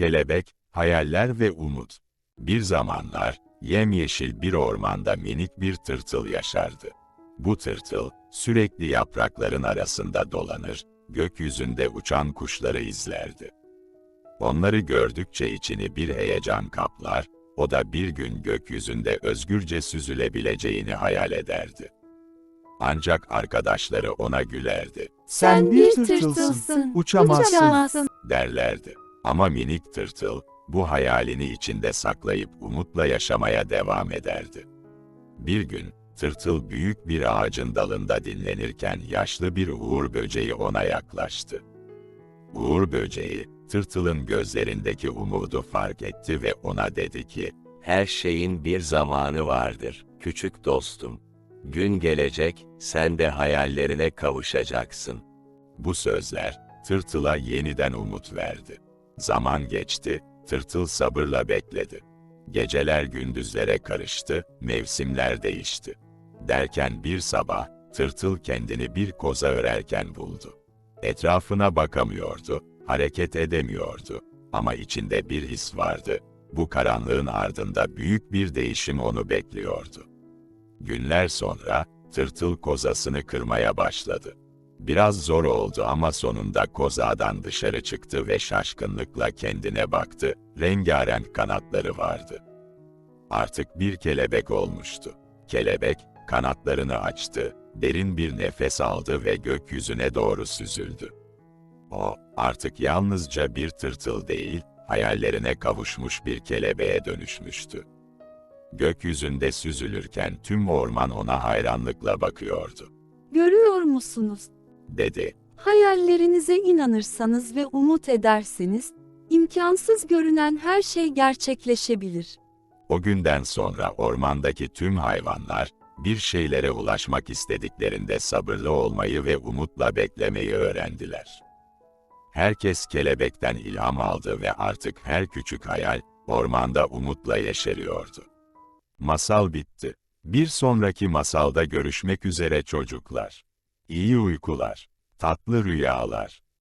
Kelebek, hayaller ve umut. Bir zamanlar, yemyeşil bir ormanda minik bir tırtıl yaşardı. Bu tırtıl, sürekli yaprakların arasında dolanır, gökyüzünde uçan kuşları izlerdi. Onları gördükçe içini bir heyecan kaplar, o da bir gün gökyüzünde özgürce süzülebileceğini hayal ederdi. Ancak arkadaşları ona gülerdi, Sen bir tırtılsın, uçamazsın. uçamazsın. derlerdi. Ama minik tırtıl, bu hayalini içinde saklayıp umutla yaşamaya devam ederdi. Bir gün, tırtıl büyük bir ağacın dalında dinlenirken yaşlı bir uğur böceği ona yaklaştı. Uğur böceği, tırtılın gözlerindeki umudu fark etti ve ona dedi ki, Her şeyin bir zamanı vardır, küçük dostum. Gün gelecek, sen de hayallerine kavuşacaksın. Bu sözler, tırtıla yeniden umut verdi. Zaman geçti, tırtıl sabırla bekledi. Geceler gündüzlere karıştı, mevsimler değişti. Derken bir sabah, tırtıl kendini bir koza örerken buldu. Etrafına bakamıyordu, hareket edemiyordu. Ama içinde bir his vardı. Bu karanlığın ardında büyük bir değişim onu bekliyordu. Günler sonra, tırtıl kozasını kırmaya başladı. Biraz zor oldu ama sonunda kozadan dışarı çıktı ve şaşkınlıkla kendine baktı. Rengarenk kanatları vardı. Artık bir kelebek olmuştu. Kelebek, kanatlarını açtı, derin bir nefes aldı ve gökyüzüne doğru süzüldü. O, artık yalnızca bir tırtıl değil, hayallerine kavuşmuş bir kelebeğe dönüşmüştü. Gökyüzünde süzülürken tüm orman ona hayranlıkla bakıyordu, Görüyor musunuz? Dedi. Hayallerinize inanırsanız ve umut ederseniz, imkansız görünen her şey gerçekleşebilir. O günden sonra ormandaki tüm hayvanlar, bir şeylere ulaşmak istediklerinde sabırlı olmayı ve umutla beklemeyi öğrendiler. Herkes kelebekten ilham aldı ve artık her küçük hayal, ormanda umutla yeşeriyordu. Masal bitti. Bir sonraki masalda görüşmek üzere çocuklar. İyi uykular, tatlı rüyalar.